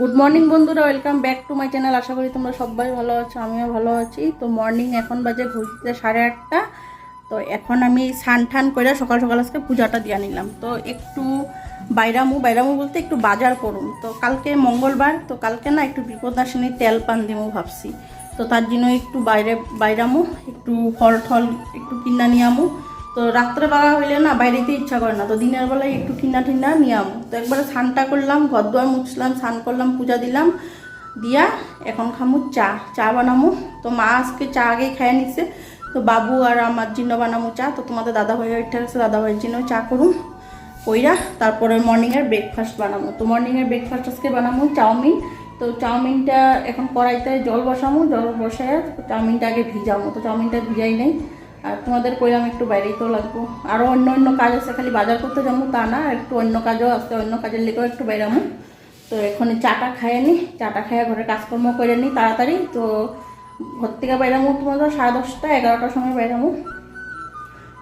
Good morning বন্ধুরা welcome back to my channel আশা করি তোমরা সবাই ভালো আছো, আমিও ভালো আছি। তো মর্নিং এখন বাজে ঘুরতে সাড়ে আটটা। তো এখন আমি সান ঠান করে সকাল সকাল আজকে পূজাটা দিয়ে নিলাম। তো একটু বাইরামু বাইরামু বলতে একটু বাজার করুন। তো কালকে মঙ্গলবার, তো কালকে না একটু বিপদাসিনী তেল পান দিমু ভাবছি। তো তার জন্য একটু বাইরে, বাইরামু, একটু ফল টল একটু কিনা নিয়ে আমু। তো রাত্রেবেলা হইলে না বাইরেতে ইচ্ছা করে না, তো দিনের বেলায় একটু ঠান্ডা ঠান্ডা নিয়ে আমু তো একবারে স্নানটা করলাম ঘর দুয়ার মুছলাম, স্নান করলাম, পূজা দিলাম, দিয়া এখন খামু চা চা বানামু। তো মা আজকে চা আগেই খেয়ে নিচ্ছে তো বাবু আর আমার জন্য বানামু চা। তো তোমাদের দাদা ভাই ওইটা আছে দাদা ভাইয়ের জন্য চা করুন ওইরা তারপরে মর্নিংয়ের ব্রেকফাস্ট বানাবো তো মর্নিংয়ের ব্রেকফাস্ট আজকে বানাবো চাউমিন। তো চাউমিনটা এখন কড়াইতে জল বসামো, জল বসায় চাউমিনটা আগে ভিজামো। তো চাউমিনটা ভিজাই নেই। আর তোমাদের কইলাম একটু বাইরেই তো লাগবো। আরও অন্য অন্য কাজ আছে, খালি বাজার করতে যাব তা না, একটু অন্য কাজও আছে, অন্য কাজের লেগেও একটু বাইরামো তো এখন চাটা খাইয়ে নি, চাটা খাইয়ে ঘরে কাজকর্ম করে নিই তাড়াতাড়ি। তো ঘর থেকে বাইরামো তোমাদের সাড়ে দশটা, এগারোটার সময় বাইরামো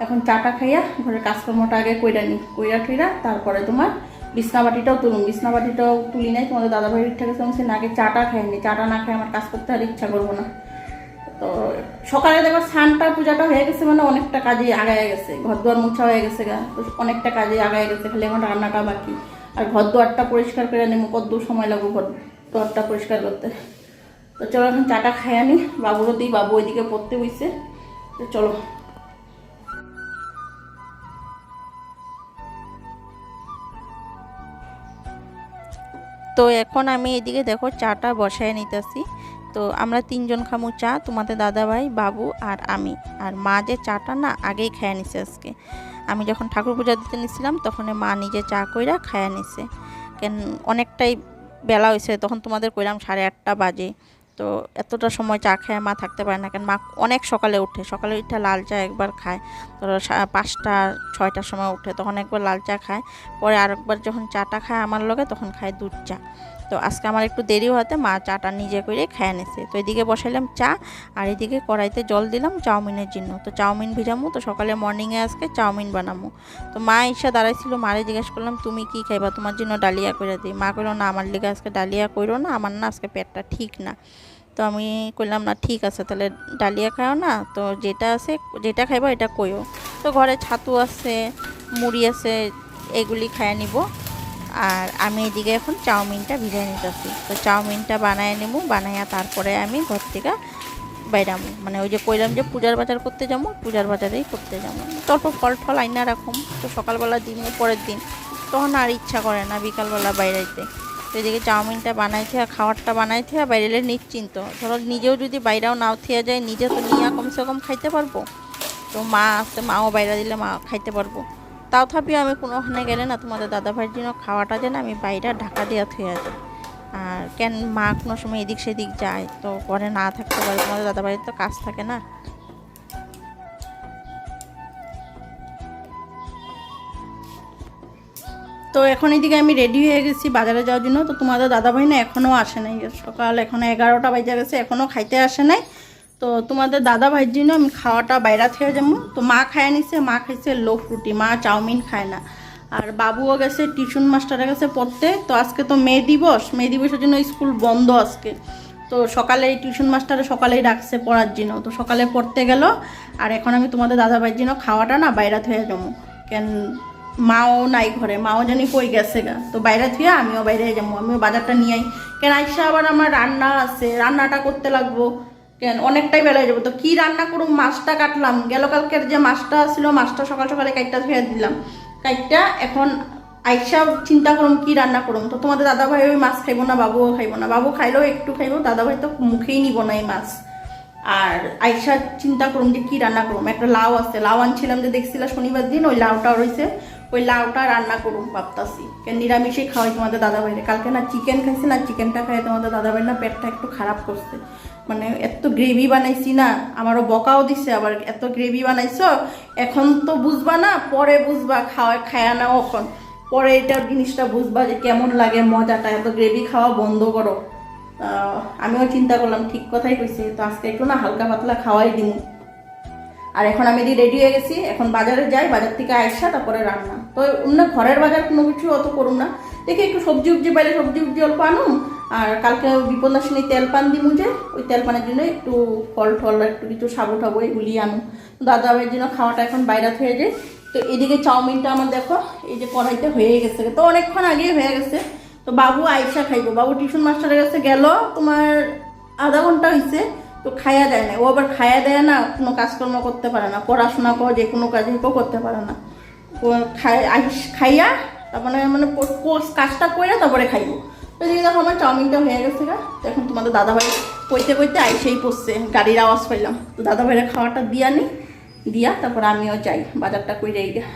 এখন চাটা খাইয়া ঘরের কাজকর্মটা আগে কইরা নি, কইরা টইরা তারপরে তোমার বিছনাবাটিটাও তুলুন বিছনাবাটিটাও তুলি নাই, তোমাদের দাদাভাই ইচ্ছা গেছে, আমি আগে চাটা খাইনি চাটা না খাই আমার কাজ করতে আর ইচ্ছা করব না। তো সকালে দেখো স্নানটা, পূজাটা হয়ে গেছে মানে অনেকটা কাজে আগায় গেছে। ঘর দুয়ার মুছা হয়ে গেছে গা, তো অনেকটা কাজে আগায় গেছে। খালি এখন রান্নাটা বাকি। আর ঘর দুয়ারটা পরিষ্কার করে নেব কত সময় লাগবে ঘর দুয়ারটা পরিষ্কার করতে। তো চলো এখন চাটা খাই আনি, বাবুরও দিই, বাবু ওইদিকে পড়তে বইছে। তো চলো। তো এখন আমি এদিকে দেখো চাটা বসায় নিতেছি। তো আমরা তিনজন খামু চা, তোমাদের দাদাভাই, বাবু আর আমি। আর মা যে চাটা না আগেই খায়া নিছে আজকে। আমি যখন ঠাকুর পূজা দিতে নিছিলাম, তখন মা নিজে চা কইরা খায়া নিছে। কেন অনেকটাই বেলা হয়েছে তখন তোমাদের কইলাম সাড়ে আটটা বাজে। তো এতটা সময় চা খেয়ে মা থাকতে পারে না, কেন মা অনেক সকালে উঠে। সকালে উঠে লাল চা একবার খায়। তো পাঁচটা, ছয়টার সময় উঠে, তখন একবার লাল চা খায়। পরে আরেকবার যখন চাটা খায় আমার লগে, তখন খায় দুধ চা। তো আজকে আমার একটু দেরি হতে মা চাটা নিজে করে খেয়ে নিছে। তো এদিকে বসাইলাম চা, আর এদিকে কড়াইতে জল দিলাম চাউমিনের জন্য। তো চাউমিন ভিজামো, তো সকালে মর্নিংয়ে আজকে চাউমিন বানামো। তো মা ঈশা দাঁড়াইছিল, মারে জিজ্ঞেস করলাম, তুমি কি খাইবা? তোমার জন্য ডালিয়া করে দিই। মা কইলো, না, আমার লিগে আজকে ডালিয়া কইরো না, আমার না আজকে পেটটা ঠিক না। তো আমি কইলাম, না, ঠিক আছে, তাহলে ডালিয়া খাও না, তো যেটা আছে, যেটা খাইবা, এটা কইও। তো ঘরে ছাতু আছে, মুড়ি আছে, এগুলি খাইয়া নিব। আর আমি এদিকে এখন চাউমিনটা ভিজাই নিতেছি। তো চাউমিনটা বানায় নেব বানাইয়া তারপরে আমি ঘর থেকে বাইরামো মানে ওই যে কইলাম যে পূজার বাজার করতে যাব, পূজার বাজারেই করতে যাব। অল্প ফল টল আইনা রাখুম, তো সকালবেলা দিন পরের দিন। তখন আর ইচ্ছা করে না বিকালবেলা বাইরেতে তো এদিকে চাউমিনটা বানাইতে খাবারটা বানাইতে আর বাইরে নিশ্চিন্ত। ধরো নিজেও যদি বাইরেও নাও থেয়া যায়, নিজে তো নিয়ে কমসে কম খাইতে পারব। তো মা আসতে মাও বাইরে দিলে মা খাইতে পারব। তাও থাপিও আমি কোনোখানে গেলে না তোমাদের দাদা ভাইয়ের জন্য খাওয়াটা যেন আমি বাইরে ঢাকা দেওয়া থুয়ে যাই আর কেন মা কোনো সময় এদিক সেদিক যায়, তো পরে না থাকতে পারে, তোমাদের দাদা ভাইয়ের তো কাজ থাকে না। তো এখন এদিকে আমি রেডি হয়ে গেছি বাজারে যাওয়ার জন্য, তো তোমাদের দাদাভাই না এখনও আসে নাই। সকাল এখন এগারোটা বাজে গেছে, এখনও খাইতে আসে নাই। তো তোমাদের দাদা ভাইয়ের জন্য আমি খাওয়াটা বাইরে থেকে যাব তো মা খায় নিছে, মা খাইছে লোক রুটি, মা চাউমিন খায় না। আর বাবুও গেছে টিউশন মাস্টারের কাছে পড়তে, তো আজকে তো মে দিবস, মে দিবসের জন্য স্কুল বন্ধ আজকে। তো সকালে টিউশন মাস্টারে সকালেই ডাকছে পড়ার জন্য, তো সকালে পড়তে গেল, আর এখন আমি তোমাদের দাদা ভাইয়ের জন্য খাওয়াটা না বাইরে থেকে যাব কেন মাও নাই ঘরে, মাও জানি কই গেছে গা, তো বাইরে থেকে আমিও বাইরে যাব, আমিও বাজারটা নিয়ে আই। কেন আইসা আবার আমার রান্না আছে, রান্নাটা করতে লাগবো। কেন? অনেকটাই বেলায় যাব। তো কি রান্না করুম? মাছটা কাটলাম। গেল কালকের যে মাছটা ছিল, মাছটা সকাল সকালে কাইটটা ধুয়ে দিলাম। কাইটটা এখন আইসা চিন্তা করুম কি রান্না করুম। তো তোমাদের দাদা ভাই ওই মাছ খাইবো না, বাবুও খাইবো না। বাবু খাইলেও একটু খাইবো দাদা ভাই তো মুখেই নিব না এই মাছ। আর আইসা চিন্তা করুম যে কি রান্না করুম। একটা লাউ আছে। লাউ আনছিলাম যে দেখছিলাম শনিবার দিন, ওই লাউটা রয়েছে ওই লাউটা রান্না করুম ভাবতাছি। কেন নিরামিষেই খাওয়াই তোমাদের দাদা ভাইরে কালকে না চিকেন খাইছে, না চিকেনটা খাই তোমাদের দাদা ভাই না পেটটা একটু খারাপ করছে। মানে এত গ্রেভি বানাইছি না, আমারও বকাও দিছে, আবার এত গ্রেভি বানাইছো, এখন তো বুঝবা না, পরে বুঝবা, খাওয়া খায়া নাও এখন। পরে এটা জিনিসটা বুঝবা যে কেমন লাগে, মজাটা, এত গ্রেভি খাওয়া বন্ধ করো। আমিও চিন্তা করলাম, ঠিক কথাই কইছে, তো আজকে একটু না হালকা পাতলা খাওয়াই দিমু। আর এখন আমি রেডি হয়ে গেছি, এখন বাজারে যাই, বাজার থেকে আইসা তারপরে রান্না। তো অন্য ঘরের বাজার কোনো কিছু অত করুম না। দেখি একটু সবজি উবজি পাইলে সবজি উবজি অল্প আনুম আর কালকে বিপদাসিনী তেল পান দিমু যে, ওই তেল পানের জন্য একটু ফল টল একটু কিছু সাবু টাবু এগুলি আনো। দাদা ভাইয়ের জন্য খাওয়াটা এখন বাইরে হয়ে যায়। তো এদিকে চাউমিনটা আমার দেখো, এই যে কড়াইতে হয়ে গেছে। তো অনেকক্ষণ আগেই হয়ে গেছে। তো বাবু আইসা খাইবো। বাবু টিউশন মাস্টারের কাছে গেল, তোমার আধা ঘণ্টা হয়েছে তো খাইয়া দেয় না ও আবার খাইয়া দেয় না, কোনো কাজকর্ম করতে পারে না। পড়াশোনা কর, যে কোনো কাজে করতে পারে না। খাইয়া, তারপরে মানে কাজটা করে তারপরে খাইবো। তো এদিকে দেখো আমার চাউমিনটা হয়ে গেছে গা। এখন তোমাদের দাদাভাই কইতে কইতে আইসেই পড়ছে গাড়ির আওয়াজ পাইলাম। তো দাদাভাইয়ের খাওয়াটা দিয়া নি, দিয়া তারপর আমিও যাই, বাজারটা করে গা।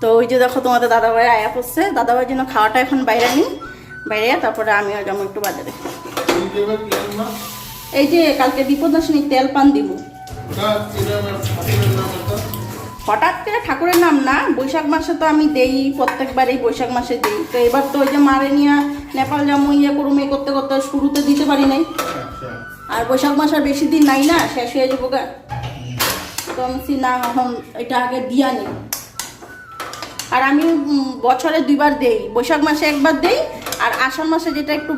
তো ওই যে দেখো তোমাদের দাদাভাই আয়া পড়ছে দাদাভাইয়ের জন্য খাওয়াটা এখন বাইরে নিই বাইরে তারপরে আমিও যাব একটু বাজারে? এই যে কালকে বিপদাসিনী তেল পান দিব। হঠাৎ করে ঠাকুরের নাম না বৈশাখ মাসে তো আমি দেই প্রত্যেকবারই বৈশাখ মাসে দিই। তো এবার তো ওই যে মারে নিয়ে নেপাল যাব ইয়ে করুম এই করতে করতে শুরুতে দিতে পারি নাই। আচ্ছা আর বৈশাখ মাস আর বেশি দিন নাই না শেষ হয়ে যাব গা। তো আমি না এখন এটা আগে দিয়া নেই আর আমি বছরে দুইবার দেই। বৈশাখ মাসে একবার দেই আর আষাঢ় মাসে যেটা একটু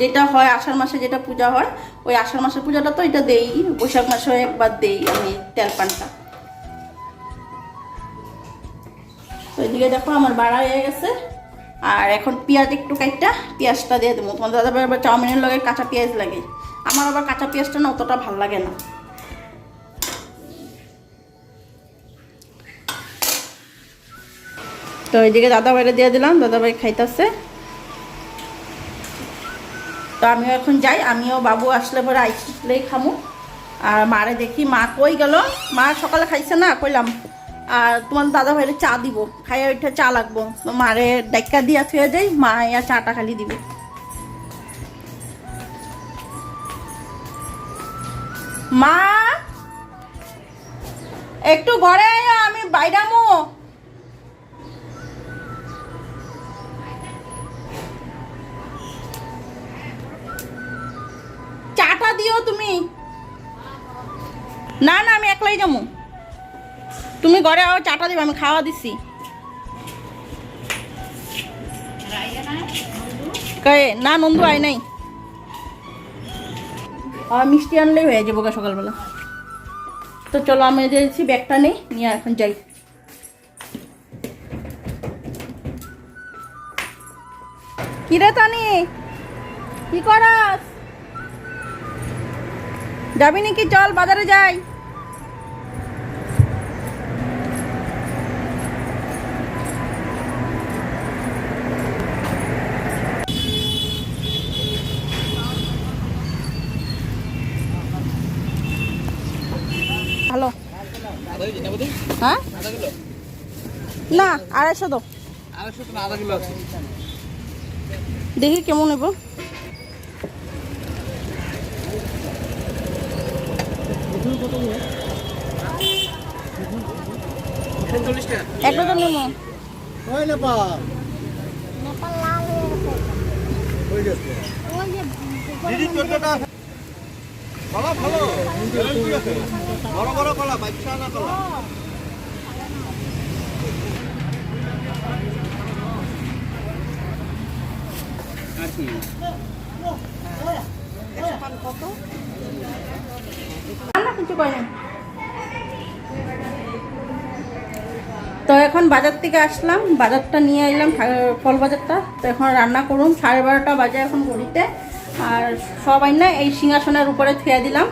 যেটা হয় আষাঢ় মাসে যেটা পূজা হয় ওই আষাঢ় মাসের পূজাটা তো এটা দেই। বৈশাখ মাসে একবার দেই আমি তেল পানটা। তো এদিকে দেখো আমার বাড়া হয়ে গেছে। আর এখন পেঁয়াজ একটু কাইটটা পেঁয়াজটা দিয়ে দেবো। তোমার দাদা আবার চাউমিনের লগে কাঁচা পেঁয়াজ লাগে। আমার আবার কাঁচা পেঁয়াজটা না অতটা ভালো লাগে না। তো এইদিকে দাদা দিয়ে দিলাম, দাদা ভাই খাইতেছে। তো আমিও এখন যাই, আমিও বাবু আসলে পরে আইসলেই খামু। আর মারে দেখি মা কই গেল? মা সকালে খাইছে না, কইলাম। আর তোমার দাদা ভাইরে চা দিব। খাইয়া ওইটা চা লাগবো। মারে ডাইকা দিয়া থুয়ে যাই মা চাটা খালি দিবে। মা! একটু ঘরে আয়, আমি বাইরামো। চাটা দিও তুমি। না না, আমি একলাই যাব। তুমি ঘরে আও, চাটা দিবে, আমি খাওয়া দিছি। না, নন্দু আয় নাই। মিষ্টি আনলেই হয়ে যাব গা সকালবেলা। তো চলো, আমি দিয়েছি ব্যাগটা নেই, নিয়ে এখন যাই। কিরে তানি? কি করাস? যাবি নাকি? চল, বাজারে যাই। হ্যাঁ? না আড়াইশো তো দেখি কেমন নেব। এক ডজন নেব। ওই নেপাল দিদি চোদ্দটা ভালো বড় বড় কলা বাচ্চা না কলা? তো এখন বাজার থেকে আসলাম, বাজারটা নিয়ে এলাম ফল বাজারটা। তো এখন রান্না করুন সাড়ে বারোটা বাজে এখন ঘড়িতে। আর সবাই না এই সিংহাসনের উপরে থুয়ে দিলাম।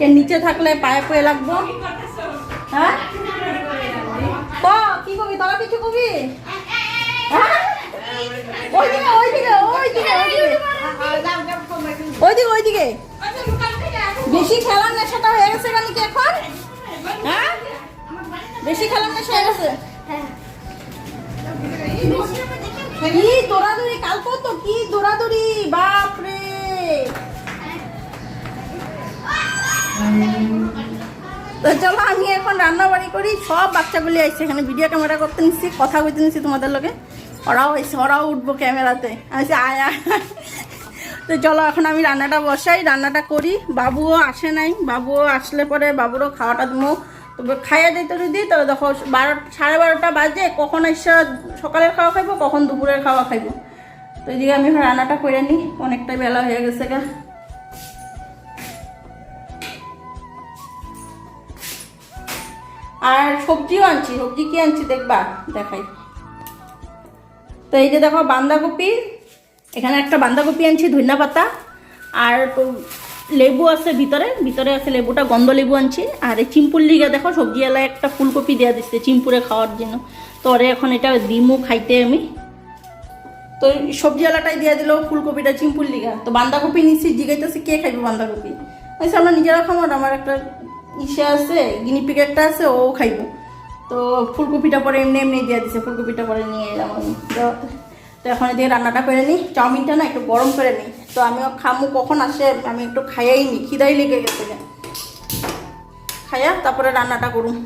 এর নিচে থাকলে পায়ে পয়ে লাগবো। হ্যাঁ? ক? কবি তোরা কবি হ্যাঁ? ওইদিকে বেশি খেলার নেশাটা হয়ে গেছে কেন কি এখন? হ্যাঁ? বেশি খেলার নেশা হয়ে গেছে? কি দৌড়াদৌড়ি? কাল তো কি দৌড়াদৌড়ি? বাপ তো চলো, আমি এখন রান্না বাড়ি করি। সব বাচ্চাগুলি আসছে এখানে ভিডিও ক্যামেরা করতে নিচ্ছি কথা বলতে নিচ্ছি তোমাদের লোকে ওরাও হয়েছে ওরাও উঠবো ক্যামেরাতে। আমি আয় তো চলো, এখন আমি রান্নাটা বসাই, রান্নাটা করি। বাবুও আসে নাই, বাবুও আসলে পরে বাবুরও খাওয়াটা দেবো তবে খাইয়া দিতে যদি, তো দেখো, বারো, সাড়ে বারোটা বাজে, কখন এসে সকালের খাওয়া খাইবো, কখন দুপুরের খাওয়া খাইবো। তো এদিকে আমি এখন রান্নাটা করে নিই অনেকটা বেলা হয়ে গেছে গা। আর সবজিও আনছি, সবজি কি আনছি দেখবা? দেখাই। তো এই যে দেখো বাঁধাকপি, এখানে একটা বাঁধাকপি আনছি, ধনিয়া পাতা, আর তো লেবু আছে ভিতরে ভিতরে আছে লেবুটা, গন্ধ লেবু আনছি। আর এই চিম্পুর লিগে দেখো সবজি এলাকায় একটা ফুলকপি দেওয়া দিচ্ছে চিম্পুরে খাওয়ার জন্য। তো ওরে এখন এটা ডিমও খাইতে আমি। তো সবজি এলাটাই দিয়ে দিল ফুলকপিটা চিম্পুর লিগা। তো বাঁধাকপি নিচ্ছি জিগাইতেছি, কে খাইবে বাঁধাকপি? আমি আমরা নিজেরা খাব আমার একটা ইসে আছে গিনিপিক একটা আছে, ও খাইব। তো ফুলকপিটা পরে এমনি এমনি দিয়ে দিছে, ফুলকপিটা পরে নিয়ে এলাম আমি। তো তো এখন এদিকে রান্নাটা করে নিই চাউমিনটা না একটু গরম করে নিই তো আমিও খামু, কখন আসে আমি একটু খাইয়াই নি। খিদাই লেগে গেছে। খাইয়া তারপরে রান্নাটা করুন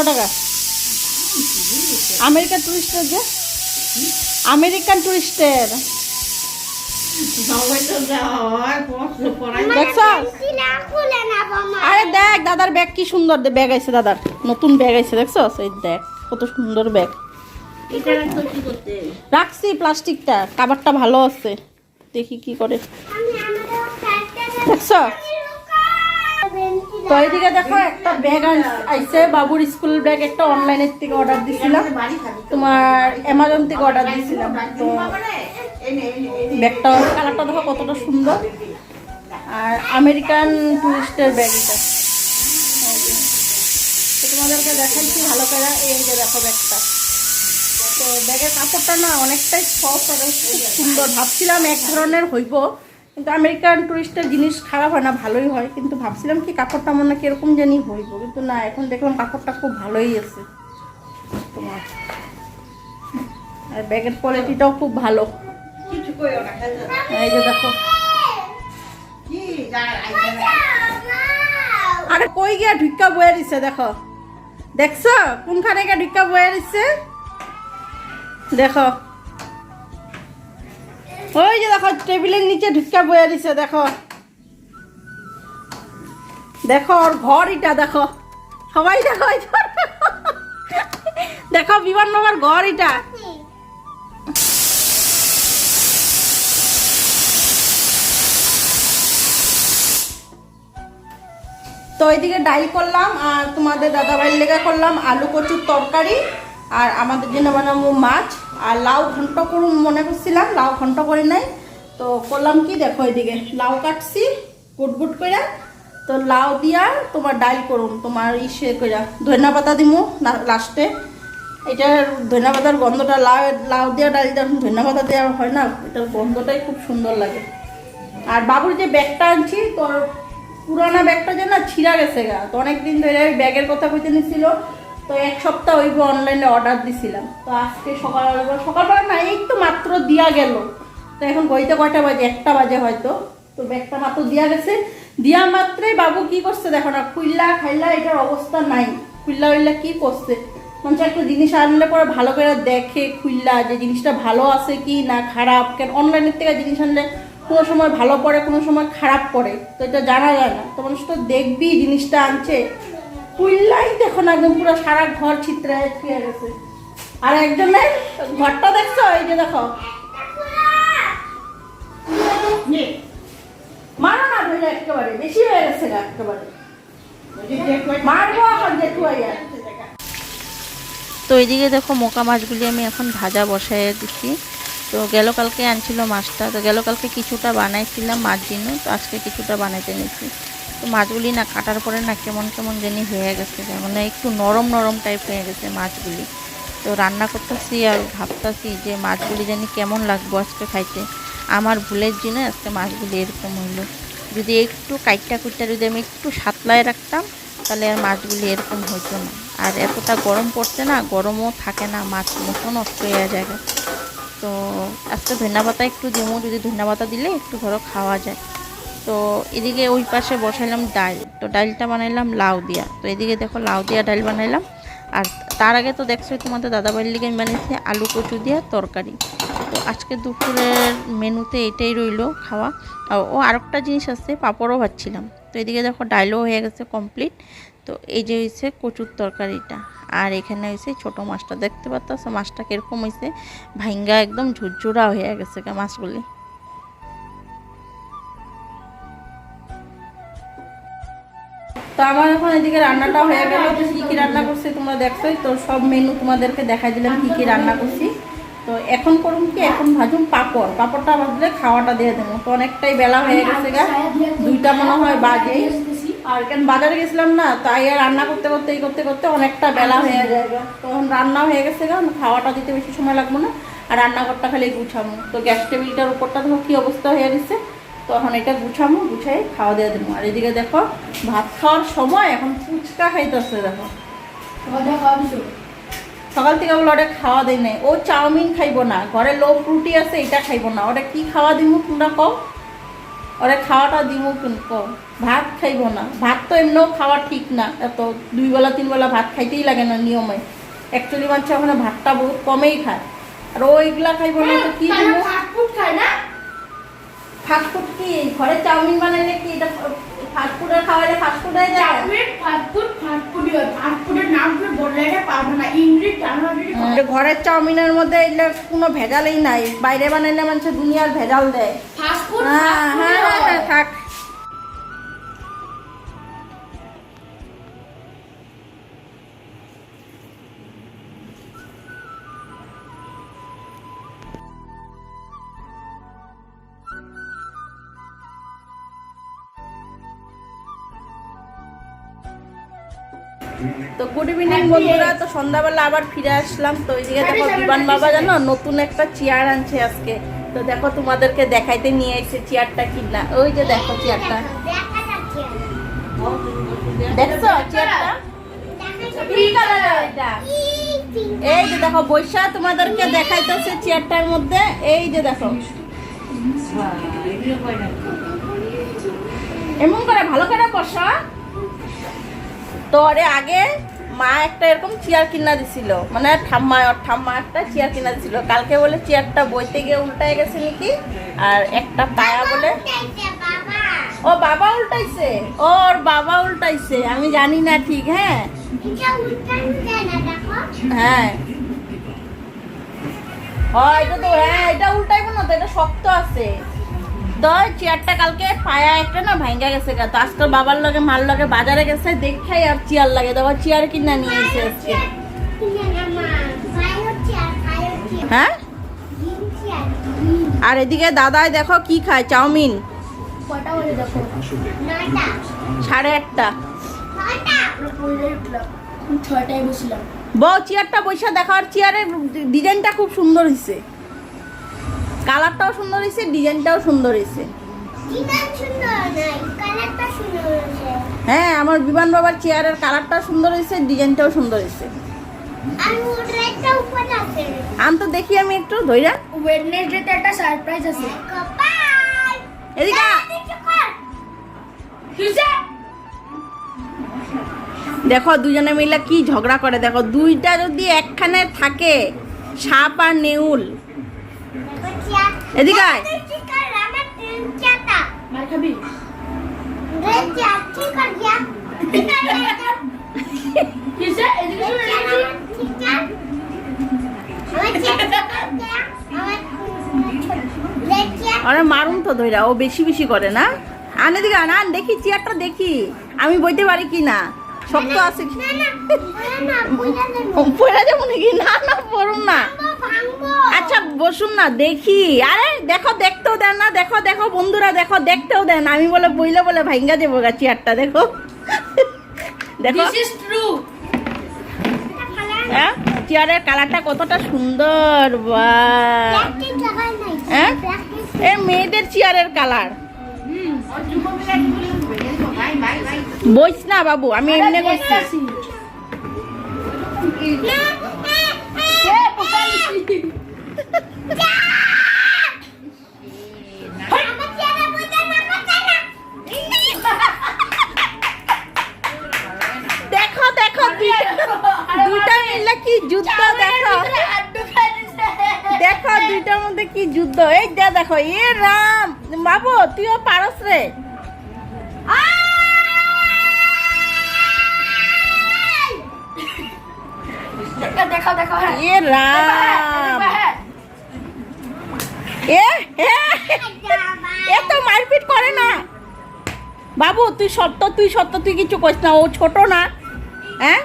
সাতশো টাকা। আমেরিকান টুরিস্টের যে? আমেরিকান টুরিস্টের। আরে দেখ দাদার ব্যাগ কি সুন্দর ব্যাগ আছে দাদার। নতুন ব্যাগ আছে দেখছ? এই দেখ কত সুন্দর ব্যাগ। রাখছি প্লাস্টিকটা কাবারটা ভালো আছে। দেখি কি করে। দেখছ? তো এইদিকে দেখো একটা ব্যাগ আইছে বাবুর স্কুল ব্যাগ একটা অনলাইনের থেকে অর্ডার দিছিলাম। তোমার অ্যামাজন থেকে অর্ডার দিছিলাম, তো ব্যাগটা কালারটা দেখো কতটা সুন্দর। আর আমেরিকান টুরিস্টের ব্যাগ এটা। তো তোমাদেরকে দেখাইছি ভালো করে, এই যে দেখো ব্যাগটা তো ব্যাগের কাপড়টা না অনেকটাই সফট আর খুব সুন্দর। ভাবছিলাম এক ধরনের হইব কিন্তু আমেরিকান টুরিস্টের জিনিস খারাপ হয় না ভালোই হয়। কিন্তু ভাবছিলাম কি কাপড়টা মনে হয় কীরকম জানি হইব কিন্তু না এখন দেখলাম কাপড়টা খুব ভালোই আছে। তোমার। আর ব্যাগের কোয়ালিটিটাও খুব ভালো। এই যে দেখো। আরে কই গিয়া ঢুকা বয়ে দিছে দেখো। দেখছ? কোনখানে গিয়া ঢুকা বয়ে দিছে? দেখো। ওই যে দেখো, টেবিলের নিচে ঢুকা বয়ে দিছে, দেখো। দেখো, ওর ঘর এটা দেখো। সবাই দেখো দেখো, বিমান নগর ঘর এটা তো ওইদিকে ডাল করলাম, আর তোমাদের দাদা দাদাভাইয়ের লেগে করলাম আলু কচুর তরকারি, আর আমাদের জন্য বানাবো মাছ। আর লাউ ঘন্ট করুন মনে করছিলাম, লাউ ঘন্ট করি নাই। তো করলাম কি দেখো ওইদিকে লাউ কাটছি গুট গুট করে তো লাউ দিয়া তোমার ডাইল করুন, তোমার ইসে কইরা। ধনিয়া পাতা দিমু লাস্টে। এটার ধনিয়া পাতার গন্ধটা লাউ লাউ দিয়া ডাল যখন ধনিয়া পাতা দেওয়া হয় না, এটার গন্ধটাই খুব সুন্দর লাগে। আর বাবুর যে ব্যাগটা আনছি, তোর পুরানা ব্যাগটা যে না ছিঁড়া গেছে গা, তো অনেকদিন ধরে ব্যাগের কথা কইতে নিছিল তো এক সপ্তাহ ওইব অনলাইনে অর্ডার দিছিলাম। তো আজকে সকালবেলা সকালবেলা না, এই তো মাত্র দিয়া গেল। তো এখন বইতে কয়টা বাজে? একটা বাজে হয়তো। তো ব্যাগটা মাত্র দিয়া গেছে। দিয়া মাত্রই বাবু কি করছে দেখো না, খুইল্লা খাইল্লা এটার অবস্থা নাই। খুইল্লা উইল্লা কি করছে? মানুষ একটা জিনিস আনলে পরে ভালো করে দেখে খুইল্লা যে জিনিসটা ভালো আছে কি না খারাপ। কেন অনলাইনের থেকে জিনিস আনলে কোনো সময় ভালো পড়ে, কোনো সময় খারাপ পড়ে। তো এটা জানা যায় না। তো মানুষ তো দেখবি জিনিসটা আনছে। খুইল্লাই দেখো না একদম পুরো সারা ঘর ছিত্রায় ছুঁয়ে গেছে। আর একজনের ঘরটা দেখছ? এই যে দেখো। মারো না ধরে একেবারে, বেশি হয়ে গেছে একেবারে। মারবো এখন তো এইদিকে দেখো মোকা মাছগুলি আমি এখন ভাজা বসাই দিচ্ছি তো গেল কালকে আনছিল মাছটা। তো গেল কালকে কিছুটা বানাইছিলাম মাছ জন্য তো আজকে কিছুটা বানাইতে নিচ্ছি তো মাছগুলি না কাটার পরে না কেমন কেমন জানি হয়ে গেছে মানে একটু নরম নরম টাইপ হয়ে গেছে মাছগুলি। তো রান্না করতেছি আর ভাবতেছি যে মাছগুলি জানি কেমন লাগবো আজকে খাইতে। আমার ভুলের জন্য আজকে মাছগুলি এরকম হইল। যদি একটু কাইটটা কুইটটা যদি আমি একটু সাতলায় রাখতাম, তাহলে আর মাছগুলি এরকম হইতো না। আর এতটা গরম পড়ছে না, গরমও থাকে না, মাছ মতো নষ্ট হয়ে যায়। তো আজকে ধনিয়া পাতা একটু দিমু, যদি ধনিয়া পাতা দিলে একটু ধরো খাওয়া যায়। তো এদিকে ওই পাশে বসাইলাম ডাল। তো ডালটা বানাইলাম লাউ দিয়া। তো এদিকে দেখো লাউ দিয়া ডাল বানাইলাম। আর তার আগে তো দেখছ তোমাদের দাদাবাড়ির লিগে আমি বানিয়েছি আলু কচু দিয়া তরকারি। তো আজকে দুপুরের মেনুতে এটাই রইল খাওয়া। ও আরেকটা জিনিস আছে, পাঁপড়ও ভাজছিলাম। তো এদিকে দেখো ডালও হয়ে গেছে কমপ্লিট তো এই যে হয়েছে কচুর তরকারিটা। আর এখানে হয়েছে ছোট মাছটা। দেখতে পাচ্ছ মাছটা কীরকম হয়েছে ভাইঙ্গা একদম ঝুরঝুরা হয়ে গেছে মাছগুলি। তো আমার এখন এদিকে রান্নাটা হয়ে গেল। কী কী রান্না করছি তোমরা দেখছোই। তো সব মেনু তোমাদেরকে দেখাই দিলাম কী কী রান্না করছি। তো এখন করুন কি? এখন ভাজুন পাপড়। পাপড়টা ভাজলে খাওয়াটা দিয়ে দেবো। তো অনেকটাই বেলা হয়ে গেছে গা। দুইটা মনে হয় বাজে আর কেন বাজারে গেছিলাম না, তাই আর রান্না করতে করতে এই করতে করতে অনেকটা বেলা হয়ে যায় তখন রান্না হয়ে গেছে গা। খাওয়াটা দিতে বেশি সময় লাগবে না। আর রান্নাঘরটা খালি গুছাবো। তো গ্যাস টেবিলটার উপরটা দেখো কী অবস্থা হয়ে গেছে। তো এখন এটা গুছামো গুছাই খাওয়া দিয়ে দেবো। আর এদিকে দেখো ভাত খাওয়ার সময় এখন ফুচকা খাইতেছে দেখো। সকাল থেকে বলে ওটা খাওয়া দেয় নাই। ও চাউমিন খাইবো না ঘরে লো রুটি আছে এটা খাইবো না। ওটা কি খাওয়া দিমু তোমরা কও? ওরা খাওয়াটা দিমু কিন্তু কও? ভাত খাইবো না। ভাত তো এমনিও খাওয়া ঠিক না। এত দুই বেলা তিন বেলা ভাত খাইতেই লাগে না নিয়মে। অ্যাকচুয়ালি মানুষ ওখানে ভাতটা বহুত কমেই খায়। আর ওইগুলা খাইবো না তো কি দিমু? ফাস্টফুড কি? ঘরে চাউমিন বানাইলে কি এটা ফাস্টফুডের খাওয়ালে ফাস্টফুড হয়ে যায়? আর ঘরের চাউমিনের মধ্যে এগুলো কোনো ভেজালই নাই। বাইরে বানাইলে মানুষ দুনিয়ার ভেজাল দেয়। ফাস্টফুড হ্যাঁ হ্যাঁ, হ্যাঁ থাক। ইভিনিং বন্ধুরা, তো সন্ধ্যাবেলা আবার ফিরে আসলাম। তো ওইদিকে দেখো বিমান বাবা জানো, নতুন একটা চেয়ার আনছে আজকে। তো দেখো তোমাদেরকে দেখাইতে নিয়ে এসে চেয়ারটা কিনলা ওই যে দেখো চেয়ারটা। চেয়ারটা? এই যে দেখো বৈশা তোমাদেরকে দেখাইতেছে চেয়ারটার মধ্যে। এই যে দেখো। এমন করে ভালো করে বসা তো ওরে আগে মা একটা এরকম চেয়ার কিনা দিছিল। মানে ঠাম্মা, ওর ঠাম্মা একটা চেয়ার কিনা দিছিল। কালকে বলে চেয়ারটা বইতে গিয়ে উল্টায় গেছে নাকি? আর একটা পায়া বলে ও, বাবা উল্টাইছে। ওর বাবা উল্টাইছে। আমি জানি না ঠিক হ্যাঁ? হ্যাঁ। ও, এটা তো হ্যাঁ এটা উল্টাইবো না তো, এটা শক্ত আছে। তো চেয়ারটা কালকে পায়া একটা না ভাঙ্গা গেছে তো আজকাল বাবার লগে মার লগে বাজারে গেছে দেখাই আর চেয়ার লাগে। তো চেয়ার কিনা নিয়ে এসে আজকে। হ্যাঁ? আর এদিকে দাদাই দেখো কি খায় চাউমিন। সাড়ে আটটা। বউ চেয়ারটা বৈশা দেখো আর চেয়ারের ডিজাইনটা খুব সুন্দর হয়েছে কালারটাও সুন্দর হয়েছে ডিজাইনটাও সুন্দর হয়েছে। হ্যাঁ আমার বিমান বাবার চেয়ারের কালারটা সুন্দর হয়েছে ডিজাইনটাও সুন্দর হয়েছে। আম তো দেখি আমি একটু ধইরা। ওয়েডনেসডেতে একটা সারপ্রাইজ আছে। এদিকে দেখো দুজনে মিলে কি ঝগড়া করে দেখো দুইটা যদি একখানে থাকে সাপ আর নেউল। এদিকে আয়। আরে মারুন তো ধইরা ও বেশি বেশি করে না। আন এদিকে আন দেখি চেয়ারটা দেখি। আমি বইতে পারি কি না শক্ত আছে কি? পড়া যাব নাকি না। না পড়ুন না। আচ্ছা বসুন না দেখি। আরে দেখো দেখতেও দেন না দেখো দেখো বন্ধুরা দেখো দেখতেও দেন আমি বলে বইলে বলে ভাইঙ্গা দেবো গা চেয়ারটা দেখো। দেখো। দিস ইজ ট্রু হ্যাঁ চেয়ারের কালারটা কতটা সুন্দর বাহ। হ্যাঁ? এ মেয়েদের চেয়ারের কালার। বইস না বাবু আমি এমনি করছি। দেখো দেখো দুইটা দুইটা মিলে কি যুদ্ধ দেখো। দেখো দুইটার মধ্যে কি যুদ্ধ। এই দেখো এ রাম। বাবু তুইও পারস রে। দেখো দেখো হ্যাঁ। এ রাম। এ এ, এ তো মারপিট করে না। বাবু তুই সত্য তুই সত্য তুই কিছু করিস না। ও ছোট না হ্যাঁ?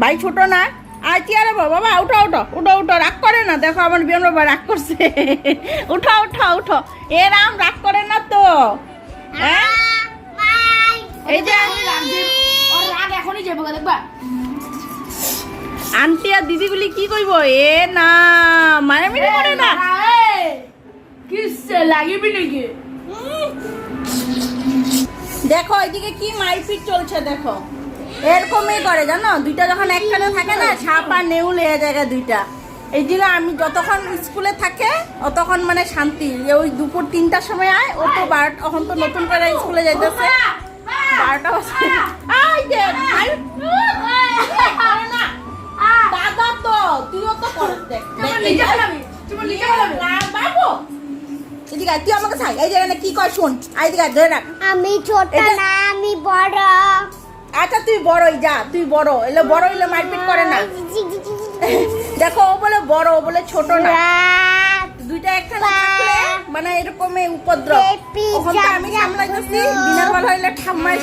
ভাই ছোট না। আর চেয়ারে বাবা উঠো উঠো উঠো উঠো রাগ করে না। দেখো আমার বিয়ান বাবা রাগ করছে। উঠো উঠো উঠো। এ রাম রাগ করে না তো। হ্যাঁ? এই যে ওর রাগ এখনই যাব দেখবা? আন্টি আর দিদি বলি কি কইব? এ না মারামারি করে না। কিসে লাগিবি নাকি? দেখো এদিকে কি মারপিট চলছে দেখো। এরকমই করে জানো? দুইটা যখন একখানে থাকে না সাপ আর নেউল এ জায়গায় দুইটা। এই দিকে আমি যতক্ষণ স্কুলে থাকে অতক্ষণ মানে শান্তি। যে ওই দুপুর তিনটার সময় আয় ও তো বার তখন তো নতুন করে স্কুলে যাইতেছে। বারোটা বাজে। এদিকে তুই আমাকে ছাই এই জায়গায় কি কয় শোন ধরে রাখ আমি ছোট না আমি বড়। আচ্ছা তুই বড়ই যা তুই বড়। এলে বড় মারপিট করে না। দেখো ও বলে বড় ও বলে ছোট না। দুইটা মানে এরকম উপদ্রব। ওখান তো আমি জাম, সামলাইতেছি দিনের বেলা হইলে ঠাম্মায়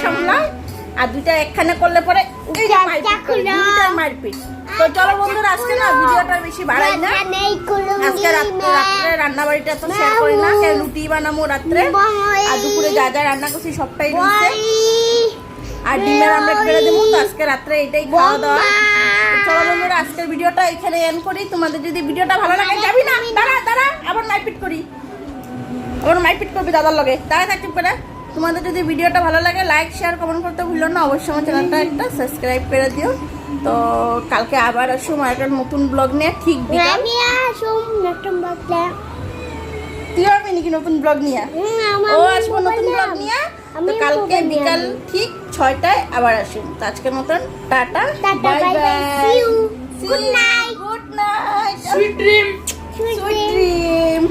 আর দুইটা একখানে করলে পরে এই মারপিট। তো চলো বন্ধুরা আজকে না ভিডিওটা বেশি বাড়াই না। আজকে রাত্রে রাত্রে রান্না বাড়িটা তো শেয়ার করি না রুটি বানাবো রাত্রে। আর দুপুরে যা যা রান্না করছি সবটাই আর ডিমের আমলেট করে দেবো তো আজকে রাত্রে এটাই খাওয়া দাওয়া। চলো বন্ধুরা আজকের ভিডিওটা এখানে এন্ড করি। তোমাদের যদি ভিডিওটা ভালো লাগে যাবি না? দাঁড়া দাঁড়া আবার মাইপিট করি। আবার মাইপিট করবি দাদার লগে। দাঁড়া থাকতে পারে তোমাদের যদি ভিডিওটা ভালো লাগে লাইক শেয়ার কমেন্ট করতে ভুলো না অবশ্যই আমার চ্যানেলটা একটা সাবস্ক্রাইব করে দিও। তো কালকে আবার আসুম আর একটা নতুন ব্লগ নিয়ে ঠিক বিকাল। তুই আসবি নাকি নতুন ব্লগ নিয়ে? ও আসব নতুন ব্লগ নিয়ে। তো কালকে বিকাল ঠিক ছয়টায় আবার আসুন তো আজকের মতন tata. Bye bye good night good night sweet dream sweet dream